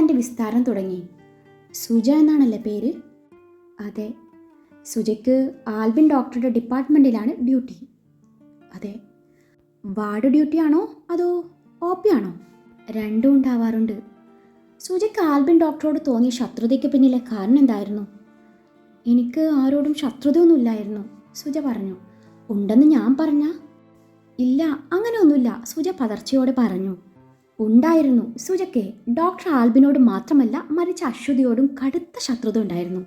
തന്റെ വിസ്താരം തുടങ്ങി. സുജ എന്നാണല്ലേ പേര്? അതെ. സുജയ്ക്ക് ആൽബിൻ ഡോക്ടറുടെ ഡിപ്പാർട്ട്മെന്റിലാണ് ഡ്യൂട്ടി. അതെ. വാർഡ് ഡ്യൂട്ടിയാണോ അതോ ഒ പി ആണോ? രണ്ടും ഉണ്ടാവാറുണ്ട്. സുജയ്ക്ക് ആൽബിൻ ഡോക്ടറോട് തോന്നിയ ശത്രുതയ്ക്ക് പിന്നിലെ കാരണം എന്തായിരുന്നു? എനിക്ക് ആരോടും ശത്രുതയൊന്നുമില്ലായിരുന്നു സുജ പറഞ്ഞു. ഉണ്ടെന്ന് ഞാൻ പറഞ്ഞ? ഇല്ല അങ്ങനെയൊന്നുമില്ല സുജ പതർച്ചയോടെ പറഞ്ഞു. ഉണ്ടായിരുന്നു. സുജയ്ക്ക് ഡോക്ടർ ആൽബിനോട് മാത്രമല്ല മരിച്ച അശ്വതിയോടും കടുത്ത ശത്രുത ഉണ്ടായിരുന്നു.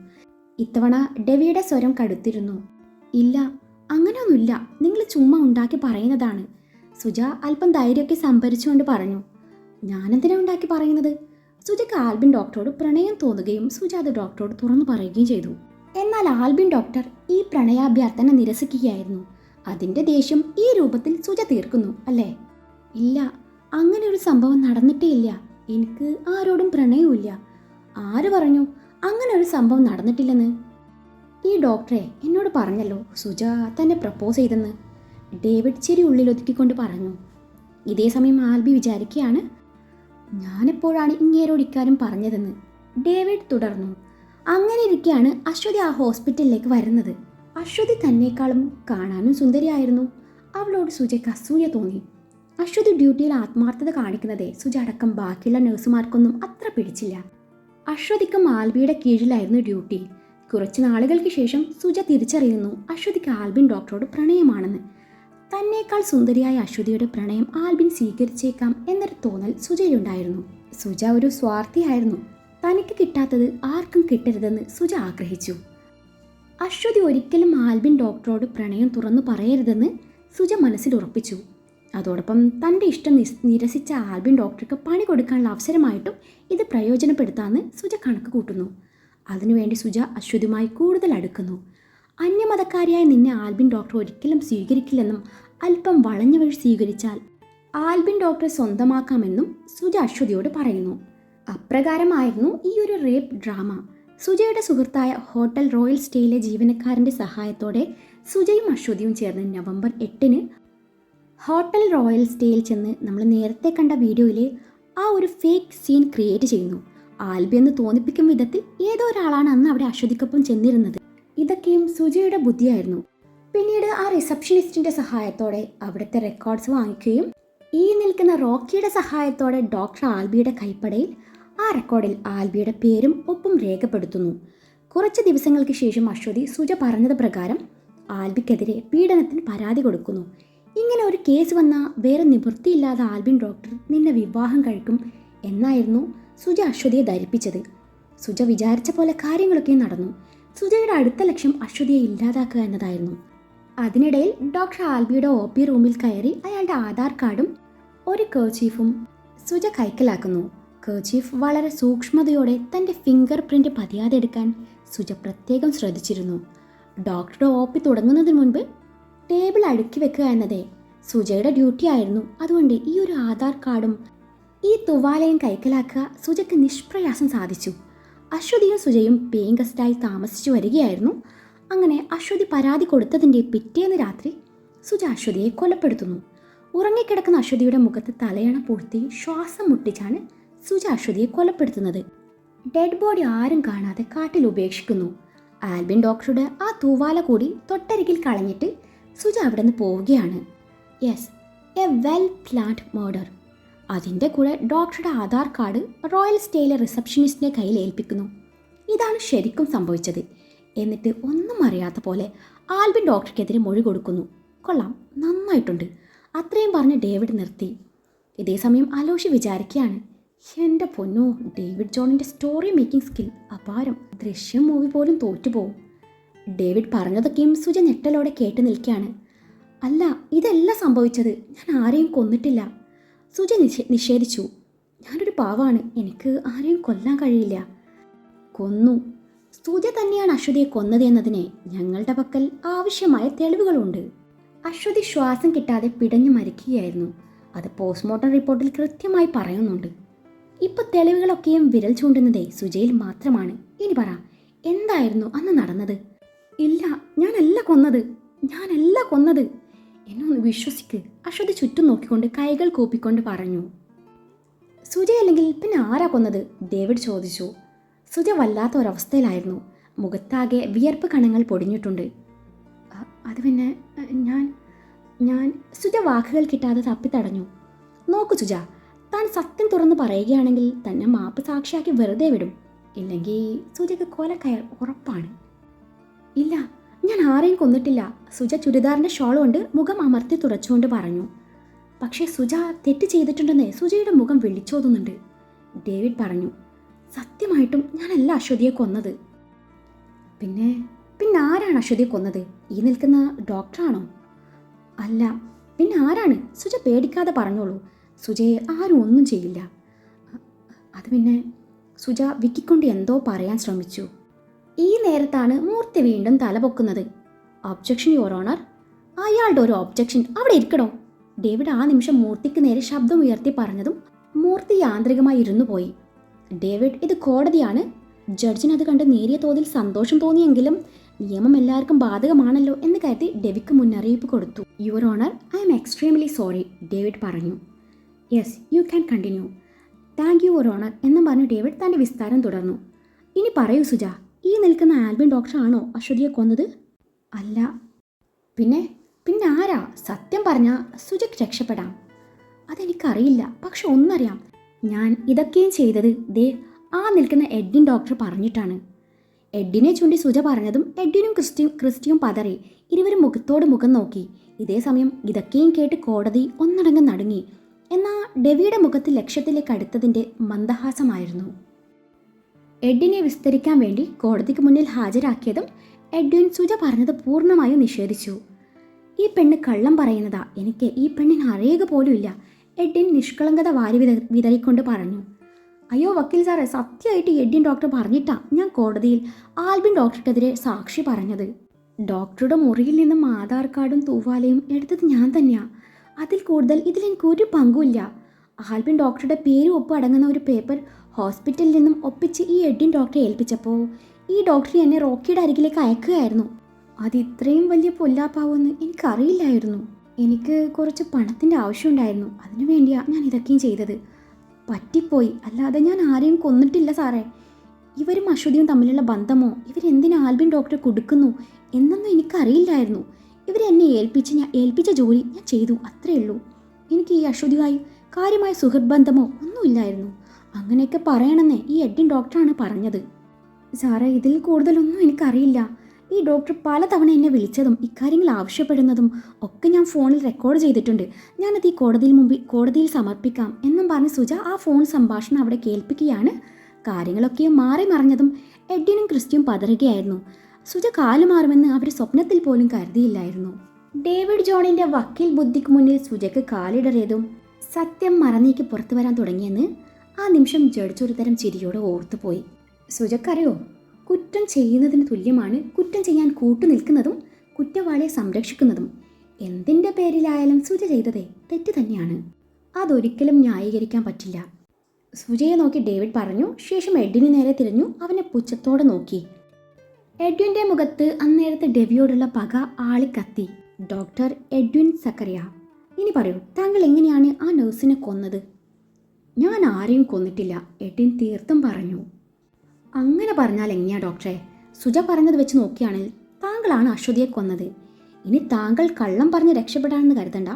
ഇത്തവണ ഡെവിയുടെ സ്വരം കടുത്തിരുന്നു. ഇല്ല അങ്ങനെയൊന്നുമില്ല. നിങ്ങൾ ചുമ്മാ ഉണ്ടാക്കി പറയുന്നതാണ്. സുജ അല്പം ധൈര്യമൊക്കെ സംഭരിച്ചുകൊണ്ട് പറഞ്ഞു. ഞാനെന്തിനാ ഉണ്ടാക്കി പറയുന്നത്? സുജയ്ക്ക് ആൽബിൻ ഡോക്ടറോട് പ്രണയം തോന്നുകയും സുജ അത് ഡോക്ടറോട് തുറന്നു പറയുകയും ചെയ്തു. എന്നാൽ ആൽബിൻ ഡോക്ടർ ഈ പ്രണയാഭ്യർത്ഥന നിരസിക്കുകയായിരുന്നു. അതിന്റെ ദേഷ്യം ഈ രൂപത്തിൽ സുജ തീർക്കുന്നു അല്ലേ? ഇല്ല അങ്ങനെ ഒരു സംഭവം നടന്നിട്ടേ ഇല്ല. എനിക്ക് ആരോടും പ്രണയവുമില്ല. ആര് പറഞ്ഞു അങ്ങനെ ഒരു സംഭവം നടന്നിട്ടില്ലെന്ന്? ഈ ഡോക്ടറെ എന്നോട് പറഞ്ഞല്ലോ സുജ തന്നെ പ്രപ്പോസ് ചെയ്തെന്ന്. ഡേവിഡ് ചെരി ഉള്ളിൽ ഒതുക്കിക്കൊണ്ട് പറഞ്ഞു. ഇതേ സമയം ആൽബി വിചാരിക്കുകയാണ് ഞാനെപ്പോഴാണ് ഇങ്ങേരോട് ഇക്കാര്യം പറഞ്ഞതെന്ന്? ഡേവിഡ് തുടർന്നു. അങ്ങനെ ഇരിക്കെയാണ് അശ്വതി ആ ഹോസ്പിറ്റലിലേക്ക് വരുന്നത്. അശ്വതി തന്നെക്കാളും കാണാനും സുന്ദരിയായിരുന്നു. അവളോട് സുജയ്ക്ക് അസൂയ തോന്നി. അശ്വതി ഡ്യൂട്ടിയിൽ ആത്മാർത്ഥത കാണിക്കുന്നതേ സുജ അടക്കം ബാക്കിയുള്ള നഴ്സുമാർക്കൊന്നും അത്ര പിടിച്ചില്ല. അശ്വതിക്ക് ആൽബിയുടെ കീഴിലായിരുന്നു ഡ്യൂട്ടി. കുറച്ച് നാളുകൾക്ക് ശേഷം സുജ തിരിച്ചറിയുന്നു അശ്വതിക്ക് ആൽബിൻ ഡോക്ടറോട് പ്രണയമാണെന്ന്. തന്നേക്കാൾ സുന്ദരിയായ അശ്വതിയുടെ പ്രണയം ആൽബിൻ സ്വീകരിച്ചേക്കാം എന്നൊരു തോന്നൽ സുജയിലുണ്ടായിരുന്നു. സുജ ഒരു സ്വാർത്ഥിയായിരുന്നു. തനിക്ക് കിട്ടാത്തത് ആർക്കും കിട്ടരുതെന്ന് സുജ ആഗ്രഹിച്ചു. അശ്വതി ഒരിക്കലും ആൽബിൻ ഡോക്ടറോട് പ്രണയം തുറന്നു പറയരുതെന്ന് സുജ മനസ്സിൽ ഉറപ്പിച്ചു അതോടൊപ്പം തന്റെ ഇഷ്ടം നിരസിച്ച ആൽബിൻ ഡോക്ടർക്ക് പണി കൊടുക്കാനുള്ള അവസരമായിട്ടും ഇത് പ്രയോജനപ്പെടുത്താമെന്ന് സുജ കണക്ക് കൂട്ടുന്നു. അതിനുവേണ്ടി സുജ അശ്വതിയുമായി കൂടുതൽ അടുക്കുന്നു. അന്യമതക്കാരിയായ നിന്നെ ആൽബിൻ ഡോക്ടർ ഒരിക്കലും സ്വീകരിക്കില്ലെന്നും അല്പം വളഞ്ഞ വഴി സ്വീകരിച്ചാൽ ആൽബിൻ ഡോക്ടറെ സ്വന്തമാക്കാമെന്നും സുജ അശ്വതിയോട് പറയുന്നു. അപ്രകാരമായിരുന്നു ഈ ഒരു റേപ്പ് ഡ്രാമ. സുജയുടെ സുഹൃത്തായ ഹോട്ടൽ റോയൽ സ്റ്റേയിലെ ജീവനക്കാരന്റെ സഹായത്തോടെ സുജയും അശ്വതിയും ചേർന്ന് നവംബർ എട്ടിന് ഹോട്ടൽ റോയൽ സ്റ്റേയിൽ ചെന്ന് നമ്മൾ നേരത്തെ കണ്ട വീഡിയോയിലെ ആ ഒരു ഫേക്ക് സീൻ ക്രിയേറ്റ് ചെയ്യുന്നു. ആൽബി എന്ന് തോന്നിപ്പിക്കും വിധത്തിൽ ഏതോ ഒരാളാണ് അന്ന് അവിടെ അശ്വതിക്കൊപ്പം ചെന്നിരുന്നത്. ഇതൊക്കെയും സുജയുടെ ബുദ്ധിയായിരുന്നു. പിന്നീട് ആ റിസപ്ഷനിസ്റ്റിന്റെ സഹായത്തോടെ അവിടുത്തെ റെക്കോർഡ്സ് വാങ്ങിക്കുകയും ഈ നിൽക്കുന്ന റോക്കിയുടെ സഹായത്തോടെ ഡോക്ടർ ആൽബിയുടെ കൈപ്പടയിൽ ആ റെക്കോർഡിൽ ആൽബിയുടെ പേരും ഒപ്പം രേഖപ്പെടുത്തുന്നു. കുറച്ച് ദിവസങ്ങൾക്ക് ശേഷം അശ്വതി സുജ പറഞ്ഞത് പ്രകാരം ആൽബിക്കെതിരെ പീഡനത്തിന് പരാതി കൊടുക്കുന്നു. ഇങ്ങനെ ഒരു കേസ് വന്നാൽ വേറെ നിവൃത്തിയില്ലാതെ ആൽബിൻ ഡോക്ടർ നിന്നെ വിവാഹം കഴിക്കും എന്നായിരുന്നു സുജ അശ്വതിയെ ധരിപ്പിച്ചത്. സുജ വിചാരിച്ച പോലെ കാര്യങ്ങളൊക്കെ നടന്നു. സുജയുടെ അടുത്ത ലക്ഷ്യം അശ്വതിയെ ഇല്ലാതാക്കുക എന്നതായിരുന്നു. അതിനിടയിൽ ഡോക്ടർ ആൽബിയുടെ ഒ പി റൂമിൽ കയറി അയാളുടെ ആധാർ കാർഡും ഒരു കേർച്ചീഫും സുജ കൈക്കലാക്കുന്നു. കേർച്ചീഫ് വളരെ സൂക്ഷ്മതയോടെ തന്റെ ഫിംഗർ പ്രിന്റ് പതിയാതെ എടുക്കാൻ സുജ പ്രത്യേകം ശ്രദ്ധിച്ചിരുന്നു. ഡോക്ടറുടെ ഒ പി തുടങ്ങുന്നതിന് മുൻപ് ടേബിൾ അടുക്കി വെക്കുക എന്നതേ. സുജയുടെ ഡ്യൂട്ടി ആയിരുന്നു. അതുകൊണ്ട് ഈ ഒരു ആധാർ കാർഡും ഈ തുവാലയും കൈക്കലാക്കുക സുജയ്ക്ക് നിഷ്പ്രയാസം സാധിച്ചു. അശ്വതിയും സുജയും പേയിങ് ഗസ്റ്റായി താമസിച്ചു വരികയായിരുന്നു. അങ്ങനെ അശ്വതി പരാതി കൊടുത്തതിന്റെ പിറ്റേന്ന് രാത്രി സുജ അശ്വതിയെ കൊലപ്പെടുത്തുന്നു. ഉറങ്ങിക്കിടക്കുന്ന അശ്വതിയുടെ മുഖത്ത് തലയണ പൂഴ്ത്തി ശ്വാസം മുട്ടിച്ചാണ് സുജ അശ്വതിയെ കൊലപ്പെടുത്തുന്നത്. ഡെഡ് ബോഡി ആരും കാണാതെ കാട്ടിൽ ഉപേക്ഷിക്കുന്നു. ആൽബിൻ ഡോക്ടറുടെ ആ തൂവാല കൂടി തൊട്ടരികിൽ കളഞ്ഞിട്ട് സുജ അവിടെ നിന്ന് പോവുകയാണ്. Yes a well planned murder അതിന്റെ കൂടെ ഡോക്ടറുടെ ആധാർ കാർഡ് റോയൽ സ്റ്റേയിലെ റിസപ്ഷനിസ്റ്റിന്റെ കയ്യിൽ ഏൽപ്പിക്കുന്നു. ഇതാണ് ശരിക്കും സംഭവിച്ചത്. എന്നിട്ട് ഒന്നും അറിയാത്ത പോലെ ആൽബിൻ ഡോക്ടർക്കെതിരെ മൊഴി കൊടുക്കുന്നു. കൊള്ളാം നന്നായിട്ടുണ്ട്. അത്രയും പറഞ്ഞ് ഡേവിഡ് നിർത്തി. ഇതേ സമയം അലോഷി വിചാരിക്കുകയാണ് എന്റെ പൊന്നോ ഡേവിഡ് ജോണിന്റെ സ്റ്റോറി മേക്കിംഗ് സ്കിൽ അപാരം. ദൃശ്യം മൂവി പോലും തോറ്റുപോകും ഡേവിഡ് പറഞ്ഞതൊക്കെയും സുജ ഞെട്ടലോടെ കേട്ട് നിൽക്കുകയാണ്. അല്ല ഇതല്ല സംഭവിച്ചത്. ഞാൻ ആരെയും കൊന്നിട്ടില്ല. സുജ നിഷേ നിഷേധിച്ചു. ഞാനൊരു പാവാണ്. എനിക്ക് ആരെയും കൊല്ലാൻ കഴിയില്ല. കൊന്നു. സുജ തന്നെയാണ് അശ്വതിയെ കൊന്നത് എന്നതിന് ഞങ്ങളുടെ പക്കൽ ആവശ്യമായ തെളിവുകളുണ്ട്. അശ്വതി ശ്വാസം കിട്ടാതെ പിടഞ്ഞു മരിക്കുകയായിരുന്നു. അത് പോസ്റ്റ്മോർട്ടം റിപ്പോർട്ടിൽ കൃത്യമായി പറയുന്നുണ്ട്. ഇപ്പൊ തെളിവുകളൊക്കെയും വിരൽ ചൂണ്ടുന്നതേ സുജയിൽ മാത്രമാണ്. ഇനി പറ എന്തായിരുന്നു അന്ന് നടന്നത്? ഇല്ല ഞാനല്ല കൊന്നത്. ഞാനല്ല കൊന്നത്. എന്നെ ഒന്ന് വിശ്വസിക്ക്. അശ്വതി ചുറ്റും നോക്കിക്കൊണ്ട് കൈകൾ കൂപ്പിക്കൊണ്ട് പറഞ്ഞു. സുജ അല്ലെങ്കിൽ പിന്നെ ആരാ കൊന്നത്? ഡേവിഡ് ചോദിച്ചു. സുജ വല്ലാത്ത ഒരവസ്ഥയിലായിരുന്നു. മുഖത്താകെ വിയർപ്പ് കണങ്ങൾ പൊടിഞ്ഞിട്ടുണ്ട്. അത് പിന്നെ ഞാൻ ഞാൻ സുജ വാക്കുകൾ കിട്ടാതെ തപ്പിത്തടഞ്ഞു. നോക്കു സുജ താൻ സത്യം തുറന്ന് പറയുകയാണെങ്കിൽ തന്നെ മാപ്പ് സാക്ഷിയാക്കി വെറുതെ വിടും. ഇല്ലെങ്കിൽ സുജയ്ക്ക് കൊല കൊലക്കയർ ഉറപ്പാണ്. ഇല്ല ഞാൻ ആരെയും കൊന്നിട്ടില്ല. സുജ ചുരിദാറിന്റെ ഷോൾ കൊണ്ട് മുഖം അമർത്തി തുടച്ചുകൊണ്ട് പറഞ്ഞു. പക്ഷേ സുജ തെറ്റ് ചെയ്തിട്ടുണ്ടെന്ന് സുജയുടെ മുഖം വിളിച്ചോതുന്നുണ്ട്. ഡേവിഡ് പറഞ്ഞു സത്യമായിട്ടും ഞാനല്ല അശ്വതിയെ കൊന്നത്. പിന്നെ പിന്നെ ആരാണ് അശ്വതിയെ കൊന്നത്? ഈ നിൽക്കുന്ന ഡോക്ടറാണോ? അല്ല പിന്നെ ആരാണ്? സുജ പേടിക്കാതെ പറഞ്ഞോളൂ. സുജയെ ആരും ഒന്നും ചെയ്യില്ല. അത് പിന്നെ സുജ വിക്കിക്കൊണ്ട് എന്തോ പറയാൻ ശ്രമിച്ചു. ഈ നേരത്താണ് മൂർത്തി വീണ്ടും തലപൊക്കുന്നത് ഒബ്ജക്ഷൻ യുവർ ഓണർ അയാളുടെ ഒരു ഒബ്ജക്ഷൻ അവിടെ ഇരിക്കണോ? ഡേവിഡ് ആ നിമിഷം മൂർത്തിക്ക് നേരെ ശബ്ദം ഉയർത്തി പറഞ്ഞതും മൂർത്തി യാന്ത്രികമായി ഇരുന്നു പോയി. ഡേവിഡ് ഇത് കോടതിയാണ്. ജഡ്ജിന് അത് കണ്ട് നേരിയ തോതിൽ സന്തോഷം തോന്നിയെങ്കിലും നിയമം എല്ലാവർക്കും ബാധകമാണല്ലോ എന്ന് കരുതി ഡെവിക്ക് മുന്നറിയിപ്പ് കൊടുത്തു. Your honour I'm extremely sorry David പറഞ്ഞു. Yes you can continue thank you your honour എന്നും പറഞ്ഞു ഡേവിഡ് തന്റെ വിസ്താരം തുടർന്നു. ഇനി പറയൂ സുജ ഈ നിൽക്കുന്ന ആൽബിൻ ഡോക്ടറാണോ അശ്വതിയെ കൊന്നത്? അല്ല. പിന്നെ പിന്നെ ആരാ? സത്യം പറഞ്ഞാൽ സുജക്ക് രക്ഷപ്പെടാം. അതെനിക്കറിയില്ല പക്ഷെ ഒന്നറിയാം. ഞാൻ ഇതൊക്കെയും ചെയ്തത് ദേ ആ നിൽക്കുന്ന എഡ്വിൻ ഡോക്ടർ പറഞ്ഞിട്ടാണ്. എഡ്ഡിനെ ചൂണ്ടി സുജ പറഞ്ഞതും എഡ്ഡിനും ക്രിസ്റ്റിയും ക്രിസ്റ്റിയും പതറി ഇരുവരും മുഖത്തോട് മുഖം നോക്കി. ഇതേ സമയം ഇതൊക്കെയും കേട്ട് കോടതി ഒന്നടങ്കം നടുങ്ങി. എന്നാൽ ഡെവിയുടെ മുഖത്ത് ലക്ഷ്യത്തിലേക്ക് അടുത്തതിന്റെ മന്ദഹാസമായിരുന്നു. എഡ്ഡിനെ വിസ്തരിക്കാൻ വേണ്ടി കോടതിക്ക് മുന്നിൽ ഹാജരാക്കിയതും എഡ്വിൻ സുജ പറഞ്ഞത് പൂർണമായും നിഷേധിച്ചു. ഈ പെണ്ണ് കള്ളം പറയുന്നതാ. എനിക്ക് ഈ പെണ്ണിന് അറിയുക പോലുമില്ല എഡ്ഡിൻ നിഷ്കളങ്കത വാരി വിത വിതറിക്കൊണ്ട് പറഞ്ഞു. അയ്യോ വക്കീൽ സാറേ സത്യമായിട്ട് എഡ്ഡിൻ ഡോക്ടർ പറഞ്ഞിട്ടാ ഞാൻ കോടതിയിൽ ആൽബിൻ ഡോക്ടർക്കെതിരെ സാക്ഷി പറഞ്ഞത്. ഡോക്ടറുടെ മുറിയിൽ നിന്നും ആധാർ കാർഡും തൂവാലയും എടുത്തത് ഞാൻ തന്നെയാ. അതിൽ കൂടുതൽ ഇതിലെനിക്ക് ഒരു പങ്കുമില്ല ആൽബിൻ ഡോക്ടറുടെ പേര് ഒപ്പ് അടങ്ങുന്ന ഒരു പേപ്പർ ഹോസ്പിറ്റലിൽ നിന്നും ഒപ്പിച്ച് ഈ എഡ്വിൻ ഡോക്ടറെ ഏൽപ്പിച്ചപ്പോൾ ഈ ഡോക്ടർ എന്നെ റോക്കിയുടെ അരികിലേക്ക് അയക്കുകയായിരുന്നു. അത് ഇത്രയും വലിയ പൊല്ലാപ്പാവുമെന്ന് എനിക്കറിയില്ലായിരുന്നു. എനിക്ക് കുറച്ച് പണത്തിന്റെ ആവശ്യമുണ്ടായിരുന്നു. അതിനു വേണ്ടിയാണ് ഞാൻ ഇതൊക്കെയും ചെയ്തത്. പറ്റിപ്പോയി. അല്ലാതെ ഞാൻ ആരെയും കൊന്നിട്ടില്ല സാറേ. ഇവരും അശ്വതിയും തമ്മിലുള്ള ബന്ധമോ? ഇവരെന്തിനു ആൽബിൻ ഡോക്ടറെ കൊടുക്കുന്നു എന്നൊന്നും എനിക്കറിയില്ലായിരുന്നു. ഇവരെന്നെ ഏൽപ്പിച്ച് ഞാൻ ഏൽപ്പിച്ച ജോലി ഞാൻ ചെയ്തു. അത്രയേ ഉള്ളൂ. എനിക്ക് ഈ അശ്വതിയായി കാര്യമായ സുഹൃത്ബന്ധമോ ഒന്നുമില്ലായിരുന്നു. അങ്ങനെയൊക്കെ പറയണമെന്നേ ഈ എഡിൻ ഡോക്ടറാണ് പറഞ്ഞത്. സാറേ ഇതിൽ കൂടുതലൊന്നും എനിക്കറിയില്ല. ഈ ഡോക്ടർ പലതവണ എന്നെ വിളിച്ചതും ഇക്കാര്യങ്ങൾ ആവശ്യപ്പെടുന്നതും ഒക്കെ ഞാൻ ഫോണിൽ റെക്കോർഡ് ചെയ്തിട്ടുണ്ട്. ഞാനത് ഈ കോടതിയിൽ മുമ്പിൽ കോടതിയിൽ സമർപ്പിക്കാം എന്നും പറഞ്ഞ് സുജ ആ ഫോൺ സംഭാഷണം അവിടെ കേൾപ്പിക്കുകയാണ്. കാര്യങ്ങളൊക്കെ മാറി മറിഞ്ഞതും എഡിനും ക്രിസ്റ്റിയും പതറുകയായിരുന്നു. സുജ കാലു മാറുമെന്ന് അവർ സ്വപ്നത്തിൽ പോലും കരുതിയില്ലായിരുന്നു. ഡേവിഡ് ജോണിന്റെ വക്കീൽ ബുദ്ധിക്ക് മുന്നിൽ സുജയ്ക്ക് കാലിടറിയതും സത്യം മറന്നേക്ക് പുറത്തു വരാൻ തുടങ്ങിയെന്ന് ആ നിമിഷം ജഡ്ജ് ഒരു തരം ചിരിയോടെ ഓർത്തുപോയി സുജക്കറിയോ കുറ്റം ചെയ്യുന്നതിന് തുല്യമാണ് കുറ്റം ചെയ്യാൻ കൂട്ടു നിൽക്കുന്നതും കുറ്റവാളിയെ സംരക്ഷിക്കുന്നതും. എന്തിന്റെ പേരിലായാലും സുജ ചെയ്തതേ തെറ്റ് തന്നെയാണ്. അതൊരിക്കലും ന്യായീകരിക്കാൻ പറ്റില്ല. സുജയെ നോക്കി ഡേവിഡ് പറഞ്ഞു ശേഷം എഡ്വിന് നേരെ തിരിഞ്ഞു അവനെ പുച്ഛത്തോടെ നോക്കി. എഡ്വിന്റെ മുഖത്ത് അന്നേരത്തെ ഡെവിയോടുള്ള പക ആളിക്കത്തി. Doctor Edwin Zachariah. ഇനി പറയൂ താങ്കൾ എങ്ങനെയാണ് ആ നഴ്സിനെ കൊന്നത്? ഞാൻ ആരെയും കൊന്നിട്ടില്ല എട്ടിൻ തീർത്തും പറഞ്ഞു. അങ്ങനെ പറഞ്ഞാൽ എങ്ങനെയാ ഡോക്ടറെ? സുജ പറഞ്ഞത് വെച്ച് നോക്കിയാണെങ്കിൽ താങ്കളാണ് അശ്വതിയെ കൊന്നത്. ഇനി താങ്കൾ കള്ളം പറഞ്ഞ് രക്ഷപ്പെടാണെന്ന് കരുതണ്ട.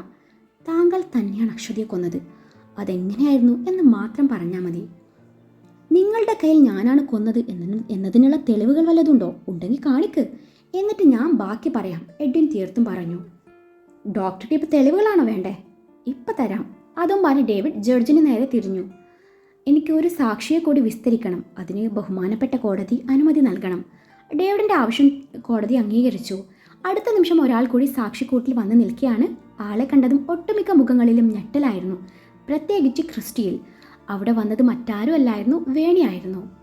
താങ്കൾ തന്നെയാണ് അശ്വതിയെ കൊന്നത്. അതെങ്ങനെയായിരുന്നു എന്ന് മാത്രം പറഞ്ഞാൽ മതി. നിങ്ങളുടെ കയ്യിൽ ഞാനാണ് കൊന്നത് എന്നതിനുള്ള തെളിവുകൾ വല്ലതുണ്ടോ ഉണ്ടെങ്കിൽ കാണിക്ക്. എന്നിട്ട് ഞാൻ ബാക്കി പറയാം എഡ്വിൻ തീർത്തും പറഞ്ഞു. ഡോക്ടർക്ക് ഇപ്പം തെളിവുകളാണോ വേണ്ടേ? ഇപ്പം തരാം. അതും പറഞ്ഞ് ഡേവിഡ് ജഡ്ജിന് നേരെ തിരിഞ്ഞു. എനിക്ക് ഒരു സാക്ഷിയെ കൂടി വിസ്തരിക്കണം. അതിന് ബഹുമാനപ്പെട്ട കോടതി അനുമതി നൽകണം. ഡേവിഡിന്റെ ആവശ്യം കോടതി അംഗീകരിച്ചു. അടുത്ത നിമിഷം ഒരാൾ കൂടി സാക്ഷിക്കൂട്ടിൽ വന്ന് നിൽക്കുകയാണ് ആളെ കണ്ടതും ഒട്ടുമിക്ക മുഖങ്ങളിലും ഞെട്ടലായിരുന്നു. പ്രത്യേകിച്ച് ക്രിസ്റ്റിയിൽ. അവിടെ വന്നത് മറ്റാരുമല്ലായിരുന്നു വേണിയായിരുന്നു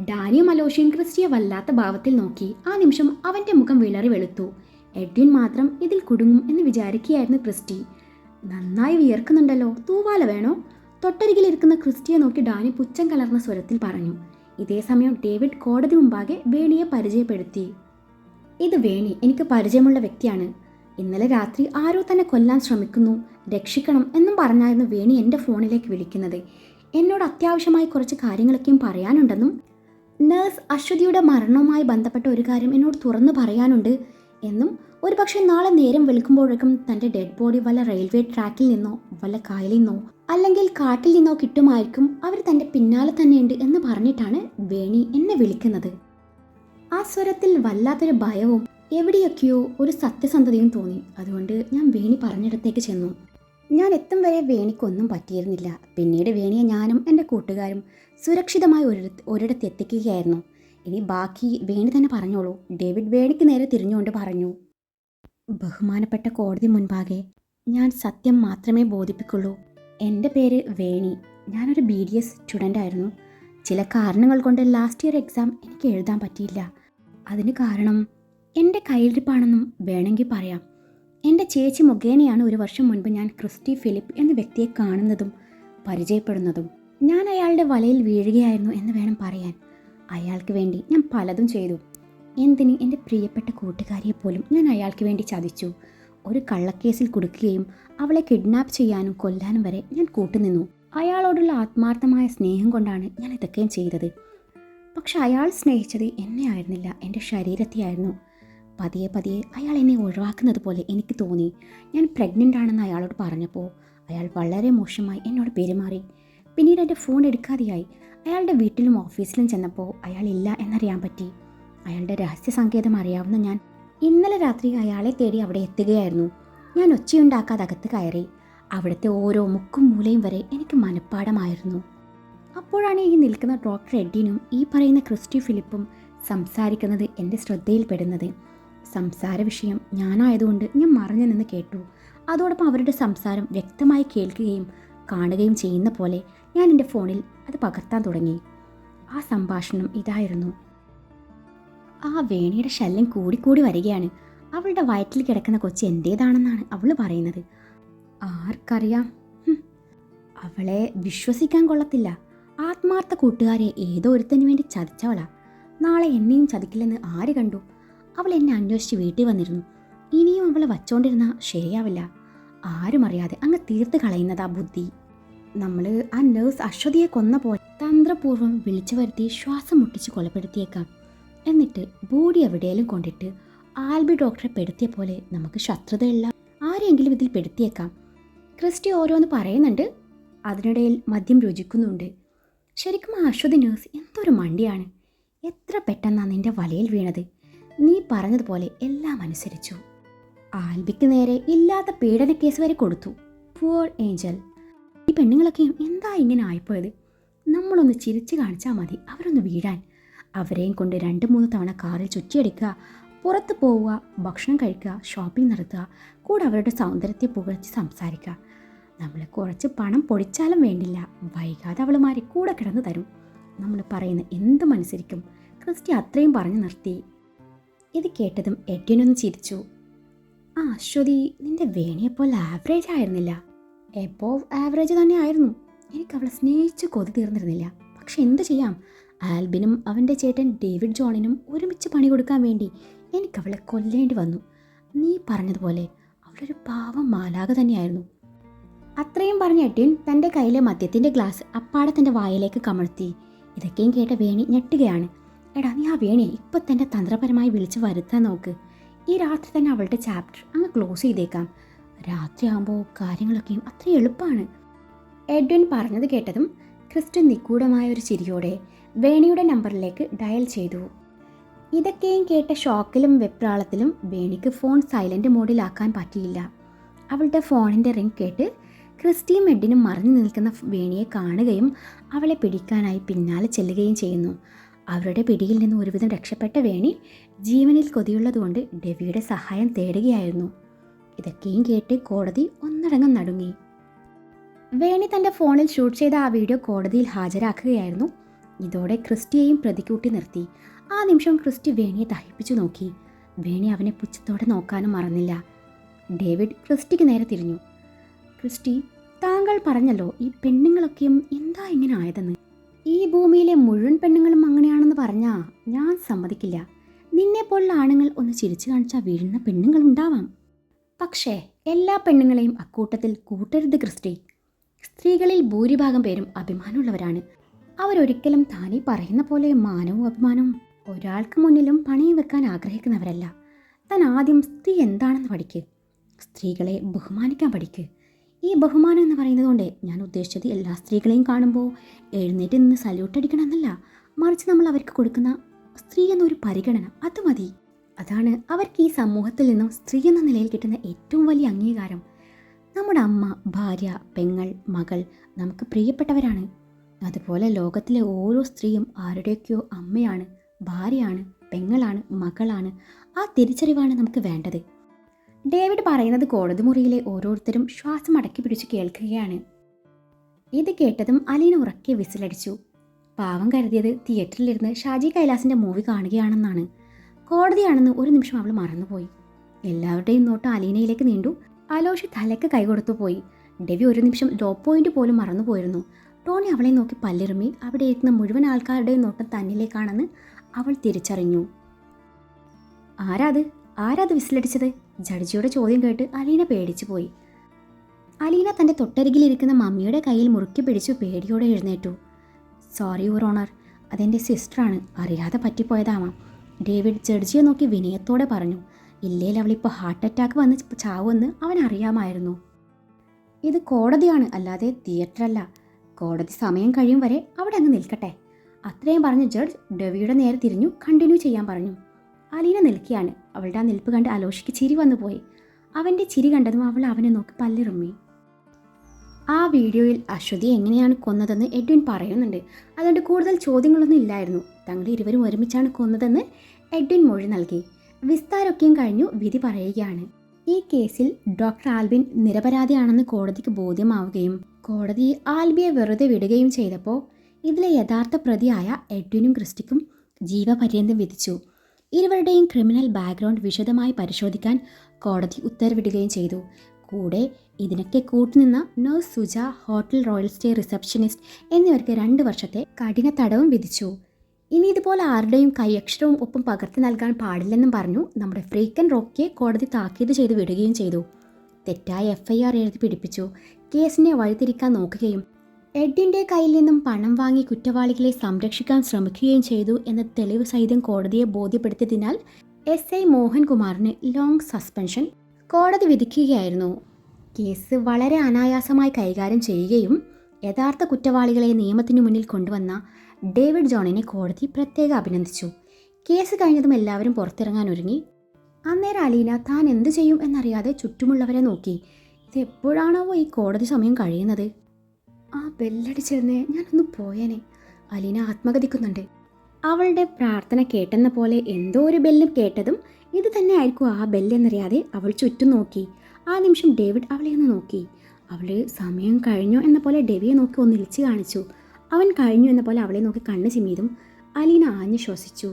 ഡാനിയും അലോഷിയും ക്രിസ്റ്റിയെ വല്ലാത്ത ഭാവത്തിൽ നോക്കി. ആ നിമിഷം അവന്റെ മുഖം വിളറി വെളുത്തു. എഡ്വിൻ മാത്രം ഇതിൽ കുടുങ്ങും എന്ന് വിചാരിക്കുകയായിരുന്നു ക്രിസ്റ്റി. നന്നായി വിയർക്കുന്നുണ്ടല്ലോ. തൂവാല വേണോ? തൊട്ടരികിലിരിക്കുന്ന ക്രിസ്റ്റിയെ നോക്കി ഡാനി പുച്ഛം കലർന്ന സ്വരത്തിൽ പറഞ്ഞു. ഇതേ സമയം ഡേവിഡ് കോടതി മുമ്പാകെ വേണിയെ പരിചയപ്പെടുത്തി. ഇത് വേണി എനിക്ക് പരിചയമുള്ള വ്യക്തിയാണ്. ഇന്നലെ രാത്രി ആരോ തന്നെ കൊല്ലാൻ ശ്രമിക്കുന്നു. രക്ഷിക്കണം എന്നും പറഞ്ഞായിരുന്നു വേണി എന്റെ ഫോണിലേക്ക് വിളിക്കുന്നത്. എന്നോട് അത്യാവശ്യമായി കുറച്ച് കാര്യങ്ങളൊക്കെയും പറയാനുണ്ടെന്നും നേഴ്സ് അശ്വതിയുടെ മരണവുമായി ബന്ധപ്പെട്ട ഒരു കാര്യം എന്നോട് തുറന്നു പറയാനുണ്ട്. എന്നും ഒരു പക്ഷേ നാളെ നേരം വെളുക്കുമ്പോഴേക്കും തന്റെ ഡെഡ് ബോഡി വല്ല റെയിൽവേ ട്രാക്കിൽ നിന്നോ വല്ല കായലിൽ നിന്നോ അല്ലെങ്കിൽ കാട്ടിൽ നിന്നോ കിട്ടുമായിരിക്കും അവർ തന്റെ പിന്നാലെ തന്നെയുണ്ട് എന്ന് പറഞ്ഞിട്ടാണ് വേണി എന്നെ വിളിക്കുന്നത്. ആ സ്വരത്തിൽ വല്ലാത്തൊരു ഭയവും എവിടെയൊക്കെയോ ഒരു സത്യസന്ധതയും തോന്നി. അതുകൊണ്ട് ഞാൻ വേണി പറഞ്ഞിടത്തേക്ക് ചെന്നു. ഞാൻ എത്തും വരെ വേണിക്കൊന്നും പറ്റിയിരുന്നില്ല. പിന്നീട് വേണിയെ ഞാനും എന്റെ കൂട്ടുകാരും സുരക്ഷിതമായി ഒരിടത്ത് ഒരിടത്ത് എത്തിക്കുകയായിരുന്നു. ഇനി ബാക്കി വേണി തന്നെ പറഞ്ഞോളൂ. ഡേവിഡ് വേണിക്ക് നേരെ തിരിഞ്ഞുകൊണ്ട് പറഞ്ഞു. ബഹുമാനപ്പെട്ട കോടതി മുൻപാകെ ഞാൻ സത്യം മാത്രമേ ബോധിപ്പിക്കുള്ളൂ. എന്റെ പേര് വേണി. ഞാനൊരു ബി ഡി എസ് സ്റ്റുഡന്റ് ആയിരുന്നു. ചില കാരണങ്ങൾ കൊണ്ട് ലാസ്റ്റ് ഇയർ എക്സാം എനിക്ക് എഴുതാൻ പറ്റിയില്ല. അതിന് കാരണം എന്റെ കയ്യിലിരിപ്പാണെന്നും വേണമെങ്കിൽ പറയാം. എന്റെ ചേച്ചി മുഖേനയാണ് ഒരു വർഷം മുൻപ് ഞാൻ ക്രിസ്റ്റി ഫിലിപ്പ് എന്ന വ്യക്തിയെ കാണുന്നതും പരിചയപ്പെടുന്നതും. ഞാൻ അയാളുടെ വലയിൽ വീഴുകയായിരുന്നു എന്ന് വേണം പറയാൻ. അയാൾക്ക് വേണ്ടി ഞാൻ പലതും ചെയ്തു. എന്തിന് എന്റെ പ്രിയപ്പെട്ട കൂട്ടുകാരിയെ പോലും ഞാൻ അയാൾക്ക് വേണ്ടി ചതിച്ചു? ഒരു കള്ളക്കേസിൽ കുടുക്കുകയും അവളെ കിഡ്നാപ്പ് ചെയ്യാനും കൊല്ലാനും വരെ ഞാൻ കൂട്ടുനിന്നു. അയാളോടുള്ള ആത്മാർത്ഥമായ സ്നേഹം കൊണ്ടാണ് ഞാൻ ഇതൊക്കെയും ചെയ്തത്. പക്ഷെ അയാൾ സ്നേഹിച്ചത് എന്നെ ആയിരുന്നില്ല എന്റെ ശരീരത്തെയായിരുന്നു പതിയെ പതിയെ അയാൾ എന്നെ ഒഴിവാക്കുന്നത് പോലെ എനിക്ക് തോന്നി. ഞാൻ പ്രഗ്നന്റ് ആണെന്ന് അയാളോട് പറഞ്ഞപ്പോൾ അയാൾ വളരെ മോശമായി എന്നോട് പെരുമാറി. പിന്നീട് എന്റെ ഫോൺ എടുക്കാതെയായി. അയാളുടെ വീട്ടിലും ഓഫീസിലും ചെന്നപ്പോൾ അയാൾ ഇല്ല എന്നറിയാൻ പറ്റി. അയാളുടെ രഹസ്യ സങ്കേതം അറിയാവുന്ന ഞാൻ ഇന്നലെ രാത്രി അയാളെ തേടി അവിടെ എത്തുകയായിരുന്നു. ഞാൻ ഒച്ചയുണ്ടാക്കാതെ അകത്ത് കയറി. അവിടുത്തെ ഓരോ മുക്കും മൂലയും വരെ എനിക്ക് മനഃപ്പാടമായിരുന്നു. അപ്പോഴാണ് ഈ നിൽക്കുന്ന ഡോക്ടർ എഡ്ഡിനും ഈ പറയുന്ന ക്രിസ്റ്റി ഫിലിപ്പും സംസാരിക്കുന്നത് എന്റെ ശ്രദ്ധയിൽപ്പെടുന്നത്. സംസാര വിഷയം ഞാനായതുകൊണ്ട് ഞാൻ മറഞ്ഞു നിന്ന് കേട്ടു. അതോടൊപ്പം അവരുടെ സംസാരം വ്യക്തമായി കേൾക്കുകയും കാണുകയും ചെയ്യുന്ന പോലെ ഞാൻ എന്റെ ഫോണിൽ അത് പകർത്താൻ തുടങ്ങി. ആ സംഭാഷണം ഇതായിരുന്നു. ആ വേണിയുടെ ശല്യം കൂടിക്കൂടി വരികയാണ്. അവളുടെ വയറ്റിൽ കിടക്കുന്ന കൊച്ചി എന്റേതാണെന്നാണ് അവൾ പറയുന്നത്. ആർക്കറിയാം. അവളെ വിശ്വസിക്കാൻ കൊള്ളത്തില്ല. ആത്മാർത്ഥ കൂട്ടുകാരെ ഏതോ ഒരുത്തിനു വേണ്ടി ചതിച്ചവളാ. നാളെ എന്നെയും ചതിക്കില്ലെന്ന് ആര് കണ്ടു? അവൾ എന്നെ അന്വേഷിച്ച് വീട്ടിൽ വന്നിരുന്നു. ഇനിയും അവളെ വച്ചോണ്ടിരുന്ന ശരിയാവില്ല. ആരും അറിയാതെ അങ്ങ് തീർത്ത് കളയുന്നതാ ബുദ്ധി. നമ്മൾ ആ നേഴ്സ് അശ്വതിയെ കൊന്ന പോലെ തന്ത്രപൂർവം വിളിച്ചു വരുത്തി ശ്വാസം മുട്ടിച്ച് കൊലപ്പെടുത്തിയേക്കാം. എന്നിട്ട് ബോഡി എവിടെയെങ്കിലും കൊണ്ടിട്ട് ആൽബി ഡോക്ടറെ പെടുത്തിയ പോലെ നമുക്ക് ശത്രുതയില്ല. ആരെങ്കിലും ഇതിൽ പെടുത്തിയേക്കാം. ക്രിസ്റ്റി ഓരോന്ന് പറയുന്നുണ്ട്. അതിനിടയിൽ മദ്യം രുചിക്കുന്നുണ്ട്. ശരിക്കും ആ അശ്വതി നേഴ്സ് എന്തൊരു മണ്ടിയാണ്. എത്ര പെട്ടെന്നാണ് നിന്റെ വലയിൽ വീണത്. നീ പറഞ്ഞതുപോലെ എല്ലാം അനുസരിച്ചു. ആൽബിക്ക് നേരെ ഇല്ലാത്ത പീഡന കേസ് വരെ കൊടുത്തു. പുവർ ഏഞ്ചൽ ഈ പെണ്ണുങ്ങളൊക്കെയും എന്താ ഇങ്ങനെ ആയിപ്പോയത്? നമ്മളൊന്ന് ചിരിച്ച് കാണിച്ചാൽ മതി. അവരൊന്ന് വീഴാൻ. അവരെയും കൊണ്ട് രണ്ട് മൂന്ന് തവണ കാറിൽ ചുറ്റിയടിക്കുക പുറത്ത് പോവുക ഭക്ഷണം കഴിക്കുക ഷോപ്പിംഗ് നടത്തുക കൂടെ അവരുടെ സൗന്ദര്യത്തെ പുകഴ്ത്തി സംസാരിക്കുക. നമ്മൾ കുറച്ച് പണം പൊടിച്ചാലും വേണ്ടില്ല. വൈകാതെ അവളുമാരെ കൂടെ കിടന്ന് തരും. നമ്മൾ പറയുന്ന എന്തും അനുസരിക്കും ക്രിസ്റ്റി അത്രയും പറഞ്ഞു നിർത്തി. ഇത് കേട്ടതും എഡ്വിനൊന്ന് ചിരിച്ചു. ആ അശ്വതി നിന്റെ വേണിയെപ്പോലെ ആവറേജ് ആയിരുന്നില്ല. എപ്പോ ആവറേജ് തന്നെ ആയിരുന്നു എനിക്ക് അവളെ സ്നേഹിച്ച് കൊതി തീർന്നിരുന്നില്ല. പക്ഷെ എന്ത് ചെയ്യാം? ആൽബിനും അവന്റെ ചേട്ടൻ ഡേവിഡ് ജോണിനും ഒരുമിച്ച് പണി കൊടുക്കാൻ വേണ്ടി എനിക്ക് അവളെ കൊല്ലേണ്ടി വന്നു. നീ പറഞ്ഞതുപോലെ അവളൊരു പാവം മാലാക തന്നെയായിരുന്നു. അത്രയും പറഞ്ഞ എട്ടിൻ തന്റെ കയ്യിലെ മദ്യത്തിന്റെ ഗ്ലാസ് അപ്പാടെ തന്റെ വായിലേക്ക് കമഴ്ത്തി. ഇതൊക്കെയും കേട്ട വേണി ഞെട്ടുകയാണ്. എടാ നീ ആ വേണിയെ ഇപ്പം തന്നെ തന്ത്രപരമായി വിളിച്ച് വരുത്താൻ നോക്ക്. ഈ രാത്രി തന്നെ അവളുടെ ചാപ്റ്റർ അങ്ങ് ക്ലോസ് ചെയ്തേക്കാം. രാത്രിയാകുമ്പോൾ കാര്യങ്ങളൊക്കെയും അത്ര എളുപ്പമാണ് എഡ്വിൻ പറഞ്ഞത് കേട്ടതും ക്രിസ്റ്റൻ നിഗൂഢമായ ഒരു ചിരിയോടെ വേണിയുടെ നമ്പറിലേക്ക് ഡയൽ ചെയ്തു. ഇതൊക്കെയും കേട്ട ഷോക്കിലും വെപ്രാളത്തിലും വേണിക്ക് ഫോൺ സൈലന്റ് മോഡിലാക്കാൻ പറ്റിയില്ല. അവളുടെ ഫോണിന്റെ റിംഗ് കേട്ട് ക്രിസ്റ്റിയും എഡിനും മറിഞ്ഞു നിൽക്കുന്ന വേണിയെ കാണുകയും അവളെ പിടിക്കാനായി പിന്നാലെ ചെല്ലുകയും ചെയ്യുന്നു. അവരുടെ പിടിയിൽ നിന്ന് ഒരുവിധം രക്ഷപ്പെട്ട വേണി ജീവനിൽ കൊതിയുള്ളതുകൊണ്ട് ഡെവിയുടെ സഹായം തേടുകയായിരുന്നു. ഇതൊക്കെയും കേട്ട് കോടതി ഒന്നടങ്കം നടുങ്ങി. വേണി തന്റെ ഫോണിൽ ഷൂട്ട് ചെയ്ത ആ വീഡിയോ കോടതിയിൽ ഹാജരാക്കുകയായിരുന്നു. ഇതോടെ ക്രിസ്റ്റിയെയും പ്രതിക്കൂട്ടി നിർത്തി. ആ നിമിഷം ക്രിസ്റ്റി വേണിയെ ദഹിപ്പിച്ചു നോക്കി. വേണി അവനെ പുച്ഛത്തോടെ നോക്കാനും മറന്നില്ല. ഡേവിഡ് ക്രിസ്റ്റിക്ക് നേരെ തിരിഞ്ഞു. ക്രിസ്റ്റി താങ്കൾ പറഞ്ഞല്ലോ ഈ പെണ്ണുങ്ങളൊക്കെയും എന്താ ഇങ്ങനെ ആയതെന്ന്? ഈ ഭൂമിയിലെ മുഴുവൻ പെണ്ണുങ്ങളും അങ്ങനെയാണെന്ന് പറഞ്ഞാ ഞാൻ സമ്മതിക്കില്ല. നിന്നെ പോലുള്ള ആണുങ്ങൾ ഒന്ന് ചിരിച്ചു കാണിച്ചാൽ വീഴുന്ന പെണ്ണുങ്ങൾ ഉണ്ടാവാം. പക്ഷേ എല്ലാ പെണ്ണുങ്ങളെയും അക്കൂട്ടത്തിൽ കൂട്ടരുത് ക്രിസ്റ്റി. സ്ത്രീകളിൽ ഭൂരിഭാഗം പേരും അഭിമാനമുള്ളവരാണ്. അവരൊരിക്കലും താനീ പറയുന്ന പോലെ മാനവും അഭിമാനവും ഒരാൾക്ക് മുന്നിലും പണയം വെക്കാൻ ആഗ്രഹിക്കുന്നവരല്ല. താൻ ആദ്യം സ്ത്രീ എന്താണെന്ന് പഠിക്ക്. സ്ത്രീകളെ ബഹുമാനിക്കാൻ പഠിക്ക്. ഈ ബഹുമാനം എന്ന് പറയുന്നത് കൊണ്ട് ഞാൻ ഉദ്ദേശിച്ചത് എല്ലാ സ്ത്രീകളെയും കാണുമ്പോൾ എഴുന്നേറ്റ് നിന്ന് സല്യൂട്ട് അടിക്കണം എന്നല്ല. മറിച്ച് നമ്മൾ അവർക്ക് കൊടുക്കുന്ന സ്ത്രീ എന്നൊരു പരിഗണന അത് മതി. അതാണ് അവർക്ക് ഈ സമൂഹത്തിൽ നിന്നും സ്ത്രീ എന്ന നിലയിൽ കിട്ടുന്ന ഏറ്റവും വലിയ അംഗീകാരം. നമ്മുടെ അമ്മ ഭാര്യ പെങ്ങൾ മകൾ നമുക്ക് പ്രിയപ്പെട്ടവരാണ്. അതുപോലെ ലോകത്തിലെ ഓരോ സ്ത്രീയും ആരുടെയൊക്കെയോ അമ്മയാണ് ഭാര്യയാണ് പെങ്ങളാണ് മകളാണ് ആ തിരിച്ചറിവാണ് നമുക്ക് വേണ്ടത്. ഡേവിഡ് പറയുന്നത് കോടതി മുറിയിലെ ഓരോരുത്തരും ശ്വാസം അടക്കി പിടിച്ച് കേൾക്കുകയാണ്. ഇത് കേട്ടതും അലീന ഉറക്കെ വിസിലടിച്ചു. പാവം കരുതിയത് തിയേറ്ററിലിരുന്ന് ഷാജി കൈലാസിന്റെ മൂവി കാണുകയാണെന്നാണ്. കോടതിയാണെന്ന് ഒരു നിമിഷം അവൾ മറന്നുപോയി. എല്ലാവരുടെയും നോട്ട് അലീനയിലേക്ക് നീണ്ടു. അലോഷി തലയ്ക്ക് കൈകൊടുത്തു പോയി. ഡെവി ഒരു നിമിഷം ലോ പോയിന്റ് പോലും മറന്നുപോയിരുന്നു. ടോണി അവളെ നോക്കി പല്ലിറുമി അവിടെ ഇരിക്കുന്ന മുഴുവൻ ആൾക്കാരുടെയും നോട്ടം തന്നിലേക്കാണെന്ന് അവൾ തിരിച്ചറിഞ്ഞു. ആരാത്? ആരാത് വിസിലടിച്ചത്? ജഡ്ജിയുടെ ചോദ്യം കേട്ട് അലീന പേടിച്ചു പോയി. അലീന തന്റെ തൊട്ടരികിലിരിക്കുന്ന മമ്മിയുടെ കയ്യിൽ മുറുക്കി പിടിച്ചു പേടിയോടെ എഴുന്നേറ്റു. Sorry your honour. അതെന്റെ സിസ്റ്ററാണ്. അറിയാതെ പറ്റിപ്പോയതാവാം. ഡേവിഡ് ജഡ്ജിയെ നോക്കി വിനയത്തോടെ പറഞ്ഞു ഇല്ലേൽ അവളിപ്പോൾ ഹാർട്ട് അറ്റാക്ക് വന്ന് ചാവുമെന്ന് അവൻ അറിയാമായിരുന്നു. ഇത് കോടതിയാണ് അല്ലാതെ തിയേറ്റർ അല്ല കോടതി സമയം കഴിയും വരെ അവിടെ അങ്ങ് നിൽക്കട്ടെ. അത്രയും പറഞ്ഞ് ജഡ്ജ് ഡെവിയുടെ നേരെ തിരിഞ്ഞു കണ്ടിന്യൂ ചെയ്യാൻ പറഞ്ഞു. അലീന നിൽക്കുകയാണ് അവളുടെ ആ നിൽപ്പ് കണ്ട് അലോഷിക്ക് ചിരി വന്നുപോയി അവന്റെ ചിരി കണ്ടതും അവൾ അവനെ നോക്കി പല്ലിറുമ്മി. ആ വീഡിയോയിൽ അശ്വതി എങ്ങനെയാണ് കൊന്നതെന്ന് എഡ്വിൻ പറയുന്നുണ്ട്. അതുകൊണ്ട് കൂടുതൽ ചോദ്യങ്ങളൊന്നും ഇല്ലായിരുന്നു. തങ്ങൾ ഇരുവരും ഒരുമിച്ചാണ് കൊന്നതെന്ന് എഡ്വിൻ മൊഴി നൽകി. വിസ്താരൊക്കെയും കഴിഞ്ഞു വിധി പറയുകയാണ്. ഈ കേസിൽ ഡോക്ടർ ആൽബിൻ നിരപരാധിയാണെന്ന് കോടതിക്ക് ബോധ്യമാവുകയും കോടതി ആൽബിയെ വെറുതെ വിടുകയും ചെയ്തപ്പോൾ ഇതിലെ യഥാർത്ഥ പ്രതിയായ എഡ്വിനും ക്രിസ്റ്റിക്കും ജീവപര്യന്തം വിധിച്ചു. ഇരുവരുടെയും ക്രിമിനൽ ബാക്ക്ഗ്രൗണ്ട് വിശദമായി പരിശോധിക്കാൻ കോടതി ഉത്തരവിടുകയും ചെയ്തു. കൂടെ ഇതിനൊക്കെ കൂട്ടുനിന്ന nurse Suja hotel royal stay receptionist എന്നിവർക്ക് രണ്ട് വർഷത്തെ കഠിന തടവും വിധിച്ചു. ഇനി ഇതുപോലെ ആരുടെയും കൈയക്ഷരവും ഒപ്പം പകർത്തി നൽകാൻ പാടില്ലെന്നും പറഞ്ഞു നമ്മുടെ ഫ്രീക്കൻ റോക്കിയെ കോടതി താക്കീത് ചെയ്ത് വിടുകയും ചെയ്തു. തെറ്റായ എഫ് ഐ ആർ എഴുതി പിടിപ്പിച്ചു. കേസിനെ വഴിതിരിക്കാൻ നോക്കുകയും എഡിന്റെ കയ്യിൽ നിന്നും പണം വാങ്ങി കുറ്റവാളികളെ സംരക്ഷിക്കാൻ ശ്രമിക്കുകയും ചെയ്തു എന്ന തെളിവ് സഹിതം കോടതിയെ ബോധ്യപ്പെടുത്തിയതിനാൽ എസ് ഐ മോഹൻകുമാറിന് ലോങ് സസ്പെൻഷൻ കോടതി വിധിക്കുകയായിരുന്നു. കേസ് വളരെ അനായാസമായി കൈകാര്യം ചെയ്യുകയും യഥാർത്ഥ കുറ്റവാളികളെ നിയമത്തിനു മുന്നിൽ കൊണ്ടുവന്ന ഡേവിഡ് ജോണിനെ കോടതി പ്രത്യേകം അഭിനന്ദിച്ചു. കേസ് കഴിഞ്ഞതും എല്ലാവരും പുറത്തിറങ്ങാൻ ഒരുങ്ങി. അന്നേരം അലീന താൻ എന്തു ചെയ്യും എന്നറിയാതെ ചുറ്റുമുള്ളവരെ നോക്കി. ഇത് എപ്പോഴാണാവോ ഈ കോടതി സമയം കഴിയുന്നത്? ആ ബെല്ലടിച്ചിരുന്നേ ഞാനൊന്ന് പോയേനെ. അലീന ആത്മകഥിക്കുന്നുണ്ട് അവളുടെ പ്രാർത്ഥന കേട്ടെന്ന പോലെ എന്തോ ഒരു ബെല്ലും കേട്ടതും ഇത് തന്നെ ആയിരിക്കും ആ ബെല്ലെന്നറിയാതെ അവൾ ചുറ്റും നോക്കി. ആ നിമിഷം ഡേവിഡ് അവളെ ഒന്ന് നോക്കി. അവൾ സമയം കഴിഞ്ഞോ എന്ന പോലെ ഡെവിയെ നോക്കി ഒന്ന് ഇളിച്ച് കാണിച്ചു. അവൻ കഴിഞ്ഞു എന്ന പോലെ അവളെ നോക്കി കണ്ണ് ചിമ്മിയതും അലീന ആഞ്ഞു ശ്വസിച്ചു.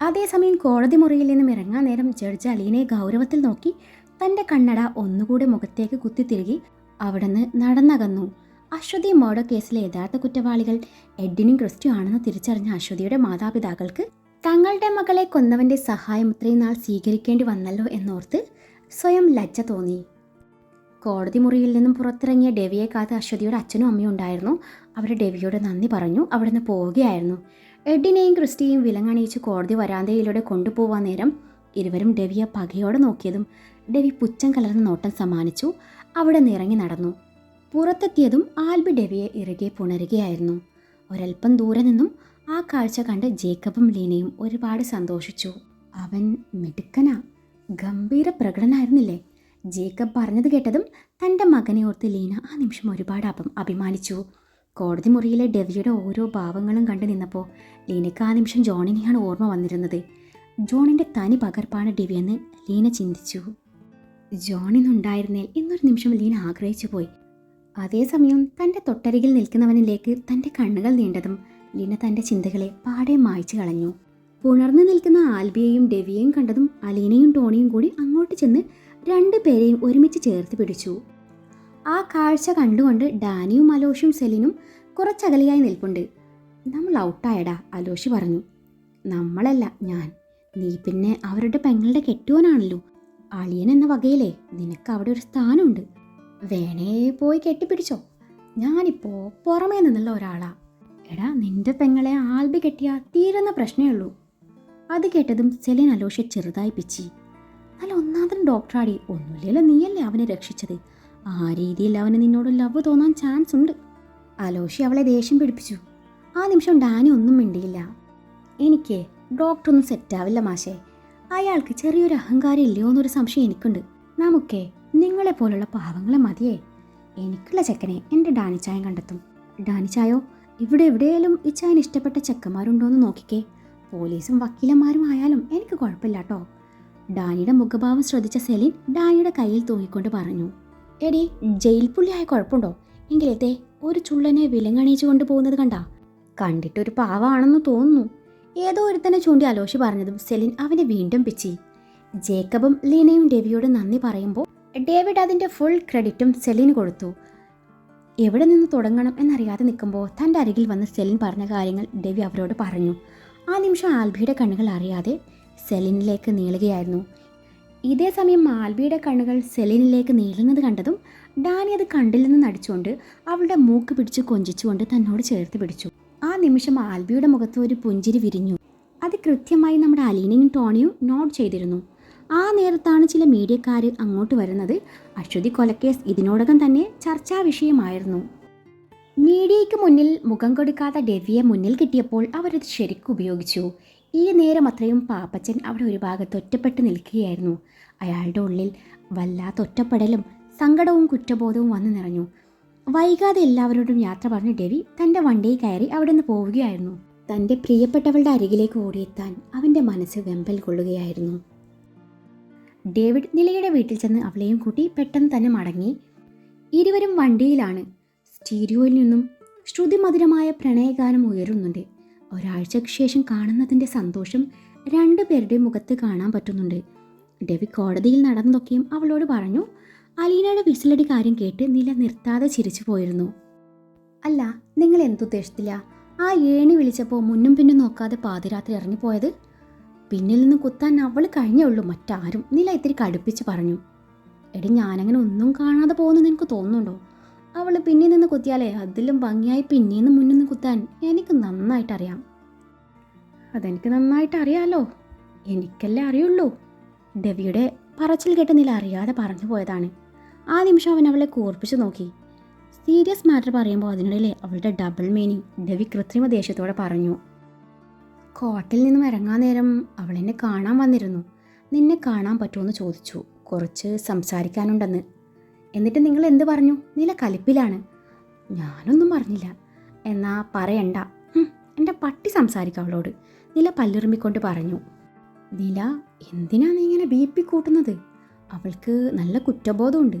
അതേസമയം കോടതി മുറിയിൽ നിന്നും ഇറങ്ങാൻ നേരം ജഡ്ജ് അലീനയെ ഗൗരവത്തിൽ നോക്കി തന്റെ കണ്ണട ഒന്നുകൂടെ മുഖത്തേക്ക് കുത്തിത്തിരുകി അവിടുന്ന് നടന്നകന്നു. അശ്വതി മോഡ കേസിലെ യഥാർത്ഥ കുറ്റവാളികൾ എഡിനും ക്രിസ്റ്റിയും ആണെന്ന് തിരിച്ചറിഞ്ഞ അശ്വതിയുടെ മാതാപിതാക്കൾക്ക് തങ്ങളുടെ മകളെ കൊന്നവന്റെ സഹായം ഇത്രയും നാൾ സ്വീകരിക്കേണ്ടി വന്നല്ലോ എന്നോർത്ത് സ്വയം ലജ്ജ തോന്നി. കോടതി മുറിയിൽ നിന്നും പുറത്തിറങ്ങിയ ഡെവിയെ കാത്ത് അശ്വതിയുടെ അച്ഛനും അമ്മയും ഉണ്ടായിരുന്നു. അവർ ഡെവിയോട് നന്ദി പറഞ്ഞു. അവിടുന്ന് പോവുകയായിരുന്നു. എഡിനെയും ക്രിസ്റ്റിയെയും വിലങ്ങണിയിച്ച് കോടതി വരാന്തയിലൂടെ കൊണ്ടുപോവാൻ നേരം ഇരുവരും ഡെവിയെ പകയോടെ നോക്കിയതും ഡെവി പുച്ഛം കലർന്ന നോട്ടം സമ്മാനിച്ചു. അവിടെ നിറങ്ങി നടന്നു. പുറത്തെത്തിയതും ആൽബി ഡെവിയെ ഇറുകെ പുണരുകയായിരുന്നു. ഒരൽപ്പം ദൂരെ നിന്നും ആ കാഴ്ച കണ്ട് ജേക്കബും ലീനയും ഒരുപാട് സന്തോഷിച്ചു. അവൻ മിടുക്കനാ. ഗംഭീര പ്രകടനായിരുന്നില്ലേ? ജേക്കബ് പറഞ്ഞത് കേട്ടതും തന്റെ മകനെ ഓർത്ത് ലീന ആ നിമിഷം ഒരുപാട് അപം അഭിമാനിച്ചു. കോടതി മുറിയിലെ ഡെവിയുടെ ഓരോ ഭാവങ്ങളും കണ്ടു നിന്നപ്പോൾ ലീനയ്ക്ക് ആ നിമിഷം ജോണിനെയാണ് ഓർമ്മ വന്നിരുന്നത്. ജോണിന്റെ തനി പകർപ്പാണ് ഡെവിയെന്ന് ലീന ചിന്തിച്ചു. ജോണിന്നുണ്ടായിരുന്നേൽ ഇന്നൊരു നിമിഷം ലീന ആഗ്രഹിച്ചു പോയി. അതേസമയം തന്റെ തൊട്ടരികിൽ നിൽക്കുന്നവനിലേക്ക് തന്റെ കണ്ണുകൾ നീണ്ടതും ലീന തന്റെ ചിന്തകളെ പാടെ മായ്ച്ചു കളഞ്ഞു. പുണർന്നു നിൽക്കുന്ന ആൽബിയെയും ഡെവിയെയും കണ്ടതും അലീനയും ടോണിയും കൂടി അങ്ങോട്ട് ചെന്ന് രണ്ടു പേരെയും ഒരുമിച്ച് ചേർത്ത് പിടിച്ചു. ആ കാഴ്ച കണ്ടുകൊണ്ട് ഡാനിയും അലോഷും സെലിനും കുറച്ചകലെയായി നിൽപ്പുണ്ട്. നമ്മൾ ഔട്ടായടാ അലോഷി പറഞ്ഞു. നമ്മളല്ല ഞാൻ. നീ പിന്നെ അവരുടെ പെങ്ങളുടെ കെട്ടുവാനാണല്ലോ. അളിയൻ എന്ന വകയിലേ നിനക്ക് അവിടെ ഒരു സ്ഥാനമുണ്ട്. വേണേ പോയി കെട്ടിപ്പിടിച്ചോ. ഞാനിപ്പോ പുറമേ നിന്നുള്ള ഒരാളാ. എടാ നിന്റെ പെങ്ങളെ ആൽബി കെട്ടിയാൽ തീരുന്ന പ്രശ്നമേ ഉള്ളൂ. അത് കേട്ടതും സെലിൻ അലോഷ ചെറുതായി പിച്ചി. നല്ല ഒന്നാമതും ഡോക്ടറാടി. ഒന്നുമില്ലല്ലോ നീയല്ലേ അവനെ രക്ഷിച്ചത്. ആ രീതിയിൽ അവന് നിന്നോട് ലവ് തോന്നാൻ ചാൻസ് ഉണ്ട്. അലോഷി അവളെ ദേഷ്യം പിടിപ്പിച്ചു. ആ നിമിഷം ഡാനി ഒന്നും മിണ്ടിയില്ല. എനിക്ക് ഡോക്ടറൊന്നും സെറ്റാവില്ല മാഷേ. അയാൾക്ക് ചെറിയൊരു അഹങ്കാരം ഇല്ലയോ എന്നൊരു സംശയം എനിക്കുണ്ട്. നമുക്കേ നിങ്ങളെ പോലുള്ള പാവങ്ങളെ മതിയേ. എനിക്കുള്ള ചെക്കനെ എന്റെ ഡാനിച്ചായം കണ്ടെത്തും. ഡാനിച്ചായോ ഇവിടെ എവിടെയായാലും ഇച്ചായന് ഇഷ്ടപ്പെട്ട ചെക്കന്മാരുണ്ടോ എന്ന് നോക്കിക്കേ. പോലീസും വക്കീലന്മാരും ആയാലും എനിക്ക് കുഴപ്പമില്ല കേട്ടോ ഡാനിയുടെ മുഖഭാവം ശ്രദ്ധിച്ച സെലിൻ ഡാനിയുടെ കയ്യിൽ തൂങ്ങിക്കൊണ്ട് പറഞ്ഞു എടി ജയിൽ പുള്ളിയായ കുഴപ്പമുണ്ടോ? എങ്കിലേ ഒരു ചുള്ളനെ വിലങ്ങണിയിച്ചു കൊണ്ട് പോകുന്നത് കണ്ടാ? കണ്ടിട്ടൊരു പാവാണെന്ന് തോന്നുന്നു. ഏതോ ഒരുത്തനെ ചൂണ്ടി അലോഷി പറഞ്ഞതും സെലിൻ അവനെ വീണ്ടും പിച്ചി. ജേക്കബും ലീനയും ഡേവിയോട് നന്ദി പറയുമ്പോൾ ഡേവിഡ് അതിന്റെ ഫുൾ ക്രെഡിറ്റും സെലിന് കൊടുത്തു. എവിടെ നിന്ന് തുടങ്ങണം എന്നറിയാതെ നിൽക്കുമ്പോൾ തന്റെ അരികിൽ വന്ന് സെലിൻ പറഞ്ഞ കാര്യങ്ങൾ ഡേവി അവരോട് പറഞ്ഞു. ആ നിമിഷം ആൽബിയുടെ കണ്ണുകൾ അറിയാതെ സെലിനിലേക്ക് നീളുകയായിരുന്നു. ഇതേ സമയം മാൽവിയുടെ കണ്ണുകൾ സെലിനിലേക്ക് നീളുന്നത് കണ്ടതും ഡാനി അത് കണ്ടില്ലെന്ന് നടിച്ചുകൊണ്ട് അവളുടെ മൂക്ക് പിടിച്ച് കൊഞ്ചിച്ചുകൊണ്ട് തന്നോട് ചേർത്ത് പിടിച്ചു. ആ നിമിഷം ആൽബിയുടെ മുഖത്ത് ഒരു പുഞ്ചിരി വിരിഞ്ഞു. അത് കൃത്യമായി നമ്മുടെ അലീനയും ടോണിയും നോട്ട് ചെയ്തിരുന്നു. ആ നേരത്താണ് ചില മീഡിയക്കാർ അങ്ങോട്ട് വരുന്നത്. അശ്വതി കൊലക്കേസ് ഇതിനോടകം തന്നെ ചർച്ചാ വിഷയമായിരുന്നു. മീഡിയയ്ക്ക് മുന്നിൽ മുഖം കൊടുക്കാത്ത ഡെവിയെ മുന്നിൽ കിട്ടിയപ്പോൾ അവരത് ശരിക്കും ഉപയോഗിച്ചു. ഈ നേരം അത്രയും പാപ്പച്ചൻ അവിടെ ഒരു ഭാഗത്ത് ഒറ്റപ്പെട്ട് നിൽക്കുകയായിരുന്നു. അയാളുടെ ഉള്ളിൽ വല്ലാത്ത ഒറ്റപ്പെടലും സങ്കടവും കുറ്റബോധവും വന്നു നിറഞ്ഞു. വൈകാതെ എല്ലാവരോടും യാത്ര പറഞ്ഞ് ഡെവി തന്റെ വണ്ടിയിൽ കയറി അവിടെ നിന്ന് പോവുകയായിരുന്നു. തന്റെ പ്രിയപ്പെട്ടവളുടെ അരികിലേക്ക് ഓടിയെത്താൻ അവന്റെ മനസ്സ് വെമ്പൽ കൊള്ളുകയായിരുന്നു. ഡേവിഡ് നിലയുടെ വീട്ടിൽ ചെന്ന് അവളെയും കൂട്ടി പെട്ടെന്ന് തന്നെ മടങ്ങി. ഇരുവരും വണ്ടിയിലാണ്. സ്റ്റീരിയോയിൽ നിന്നും ശ്രുതിമധുരമായ പ്രണയഗാനം ഉയരുന്നുണ്ട്. ഒരാഴ്ചയ്ക്ക് ശേഷം കാണുന്നതിന്റെ സന്തോഷം രണ്ടുപേരുടെയും മുഖത്ത് കാണാൻ പറ്റുന്നുണ്ട്. ഡെവി കോടതിയിൽ നടന്നതൊക്കെയും അവളോട് പറഞ്ഞു. അലീനയുടെ വിസിലടി കാര്യം കേട്ട് നില നിർത്താതെ ചിരിച്ചു പോയിരുന്നു. അല്ല നിങ്ങൾ എന്തുദ്ദേശത്തില്ല ആ ഏണി വിളിച്ചപ്പോൾ മുന്നും പിന്നും നോക്കാതെ പാതിരാത്രി ഇറങ്ങിപ്പോയത്? പിന്നിൽ നിന്ന് കുത്താൻ അവൾ കഴിഞ്ഞേ ഉള്ളൂ മറ്റാരും നില ഇത്തിരി കടുപ്പിച്ച് പറഞ്ഞു. എടി ഞാനങ്ങനെ ഒന്നും കാണാതെ പോകുന്നു നിനക്ക് തോന്നുന്നുണ്ടോ? അവൾ പിന്നിൽ നിന്ന് കുത്തിയാലേ അതിലും ഭംഗിയായി പിന്നിൽ നിന്ന് മുന്നിൽ നിന്ന് കുത്താൻ എനിക്ക് നന്നായിട്ട് അറിയാം അതെനിക്ക് നന്നായിട്ട് അറിയാലോ എനിക്കല്ലേ അറിയുള്ളൂ. ഡെവിയുടെ പറച്ചിൽ കേട്ട് നില അറിയാതെ പറഞ്ഞു പോയതാണ്. ആ നിമിഷം അവൻ അവളെ കൂർപ്പിച്ചു നോക്കി. സീരിയസ് മാറ്റർ പറയുമ്പോൾ അതിനിടയിലെ അവളുടെ ഡബിൾ മീനിങ് ഡെവി കൃത്രിമ ദേഷ്യത്തോടെ പറഞ്ഞു. കോട്ടിൽ നിന്നും ഇറങ്ങാൻ നേരം അവൾ എന്നെ കാണാൻ വന്നിരുന്നു. നിന്നെ കാണാൻ പറ്റുമെന്ന് ചോദിച്ചു. കുറച്ച് സംസാരിക്കാനുണ്ടെന്ന്. എന്നിട്ട് നിങ്ങൾ എന്ത് പറഞ്ഞു? നില കലിപ്പിലാണ്. ഞാനൊന്നും പറഞ്ഞില്ല. എന്നാ പറയണ്ട. എന്റെ പട്ടി സംസാരിക്കാം അവളോട്. നില പല്ലുറുമ്പിക്കൊണ്ട് പറഞ്ഞു. നില എന്തിനാ നീ ഇങ്ങനെ ബി പി കൂട്ടുന്നത്? അവൾക്ക് നല്ല കുറ്റബോധമുണ്ട്.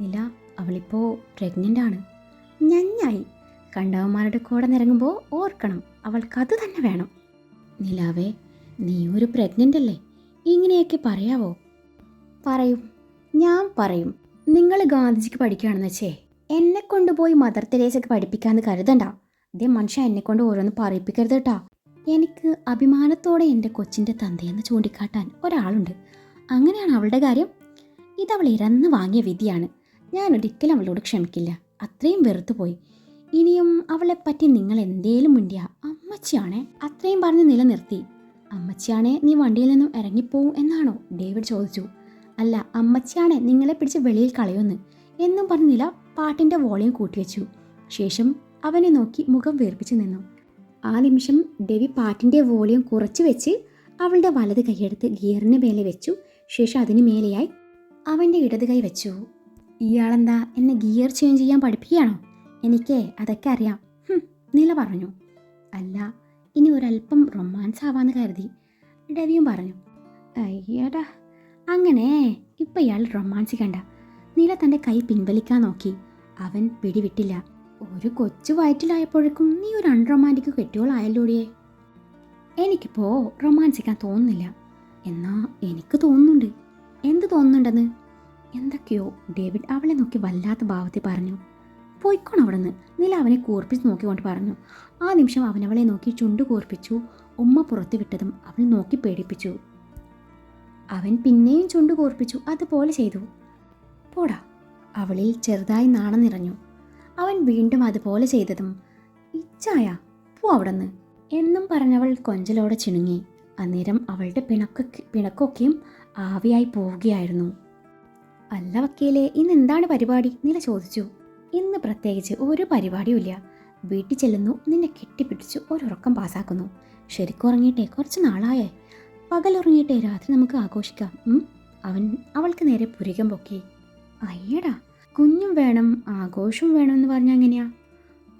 നില അവളിപ്പോൾ പ്രഗ്നന്റ് ആണ് ഞഞ്ഞായി. കണ്ടവന്മാരുടെ കൂടെ നിറങ്ങുമ്പോൾ ഓർക്കണം അവൾക്കത് തന്നെ വേണം. നിലാവേ നീ ഒരു പ്രഗ്നന്റ് അല്ലേ ഇങ്ങനെയൊക്കെ പറയാവോ? പറയും. ഞാൻ പറയും. നിങ്ങൾ ഗാന്ധിജിക്ക് പഠിക്കുകയാണെന്ന് വെച്ചേ എന്നെ കൊണ്ടുപോയി മദർ തെരേസക്ക് പഠിപ്പിക്കാന്ന് കരുതണ്ട. ഇതേ മനുഷ്യൻ എന്നെ കൊണ്ട് ഓരോന്ന് പറയിപ്പിക്കരുത് കേട്ടാ. എനിക്ക് അഭിമാനത്തോടെ എന്റെ കൊച്ചിന്റെ തന്തയെന്ന് ചൂണ്ടിക്കാട്ടാൻ ഒരാളുണ്ട്. അങ്ങനെയാണ് അവളുടെ കാര്യം. ഇതവൾ ഇരന്ന് വാങ്ങിയ വിധിയാണ്. ഞാൻ ഒരിക്കലും അവളോട് ക്ഷമിക്കില്ല. അത്രയും വെറുത്തു പോയി. ഇനിയും അവളെപ്പറ്റി നിങ്ങൾ എന്തേലും മുണ്ടിയ അമ്മച്ചിയാണേ. അത്രയും പറഞ്ഞ് നിലനിർത്തി. അമ്മച്ചിയാണേ നീ വണ്ടിയിൽ നിന്നും ഇറങ്ങിപ്പോവും എന്നാണോ ഡേവിഡ് ചോദിച്ചു. അല്ല അമ്മച്ചിയാണ് നിങ്ങളെ പിടിച്ച് വെളിയിൽ കളയുമെന്ന്. എന്നും പറഞ്ഞ് നില പാട്ടിന്റെ വോളിയം കൂട്ടിവെച്ചു. ശേഷം അവനെ നോക്കി മുഖം വീർപ്പിച്ചു നിന്നു. ആ നിമിഷം ഡെവി പാട്ടിന്റെ വോളിയം കുറച്ചു വെച്ച് അവളുടെ വലത് കൈയെടുത്ത് ഗിയറിന് മേലെ വെച്ചു. ശേഷം അതിന് മേലെയായി അവന്റെ ഇടത് കൈ വെച്ചു. ഇയാളെന്താ എന്നെ ഗിയർ ചേഞ്ച് ചെയ്യാൻ പഠിപ്പിക്കുകയാണോ? എനിക്ക് അതൊക്കെ അറിയാം. നില പറഞ്ഞു. അല്ല ഇനി ഒരല്പം റൊമാൻസ് ആവാന്ന് കരുതി. ഡെവിയും പറഞ്ഞു. അയ്യടാ അങ്ങനെ ഇപ്പം ഇയാൾ റൊമാൻസിക്കണ്ട നില തന്റെ കൈ പിൻവലിക്കാൻ നോക്കി. അവൻ പിടിവിട്ടില്ല. ഒരു കൊച്ചു വയറ്റിലായപ്പോഴേക്കും നീ ഒരു അൺറൊമാന്റിക് കെട്ടിയോളായല്ലോടിയേ എനിക്കിപ്പോ റൊമാൻസിക്കാൻ തോന്നുന്നില്ല. എന്നാ എനിക്ക് തോന്നുന്നുണ്ട്. എന്ത് തോന്നുന്നുണ്ടെന്ന്? എന്തൊക്കെയോ. ഡേവിഡ് അവളെ നോക്കി വല്ലാത്ത ഭാവത്തിൽ പറഞ്ഞു. പോയിക്കോണം അവിടെ നിന്ന് നില അവനെ കൂർപ്പിച്ച് നോക്കിക്കൊണ്ട് പറഞ്ഞു. ആ നിമിഷം അവനവളെ നോക്കി ചുണ്ടു കൂർപ്പിച്ചു. ഉമ്മ പുറത്തു വിട്ടതും അവൾ നോക്കി പേടിപ്പിച്ചു. അവൻ പിന്നെയും ചുണ്ടു കോർപ്പിച്ചു അതുപോലെ ചെയ്തു. പോടാ അവളിൽ ചെറുതായി നാണം നിറഞ്ഞു. അവൻ വീണ്ടും അതുപോലെ ചെയ്തതും ഇച്ചായ പോ അവിടെന്ന് എന്നും പറഞ്ഞവൾ കൊഞ്ചലോടെ ചിണുങ്ങി. അന്നേരം അവളുടെ പിണക്ക പിണക്കൊക്കെയും ആവിയായി പോവുകയായിരുന്നു. അല്ല വക്കീലെ ഇന്ന് എന്താണ് പരിപാടി? നില ചോദിച്ചു. ഇന്ന് പ്രത്യേകിച്ച് ഒരു പരിപാടിയുമില്ല. വീട്ടിൽ ചെല്ലുന്നു നിന്നെ കെട്ടിപ്പിടിച്ചു ഒരുറക്കം പാസ്സാക്കുന്നു ശരിക്കും ഉറങ്ങിയിട്ടേ കുറച്ച് നാളായേ. പകലുറങ്ങിയിട്ടേ രാത്രി നമുക്ക് ആഘോഷിക്കാം. അവൻ അവൾക്ക് നേരെ പുരികം പൊക്കി. അയ്യടാ കുഞ്ഞും വേണം ആഘോഷവും വേണം എന്ന് പറഞ്ഞാൽ എങ്ങനെയാ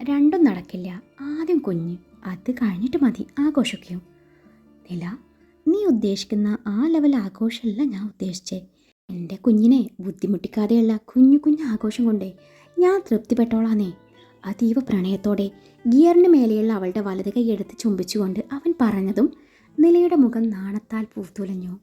രണ്ടും നടക്കില്ല. ആദ്യം കുഞ്ഞ്. അത് കഴിഞ്ഞിട്ട് മതി ആഘോഷിക്കും നില നീ ഉദ്ദേശിക്കുന്ന ആ ലെവൽ ആഘോഷമല്ല ഞാൻ ഉദ്ദേശിച്ചേ. എന്റെ കുഞ്ഞിനെ ബുദ്ധിമുട്ടിക്കാതെയുള്ള കുഞ്ഞു കുഞ്ഞു ആഘോഷം കൊണ്ടേ ഞാൻ തൃപ്തിപ്പെട്ടോളാന്നേ. അതീവ പ്രണയത്തോടെ ഗിയറിന് മേലെയുള്ള അവളുടെ വലത് കൈ എടുത്ത് ചുംബിച്ചുകൊണ്ട് അവൻ പറഞ്ഞതും നിലയുടെ മുഖം നാണത്താൽ പൂത്തുലഞ്ഞു.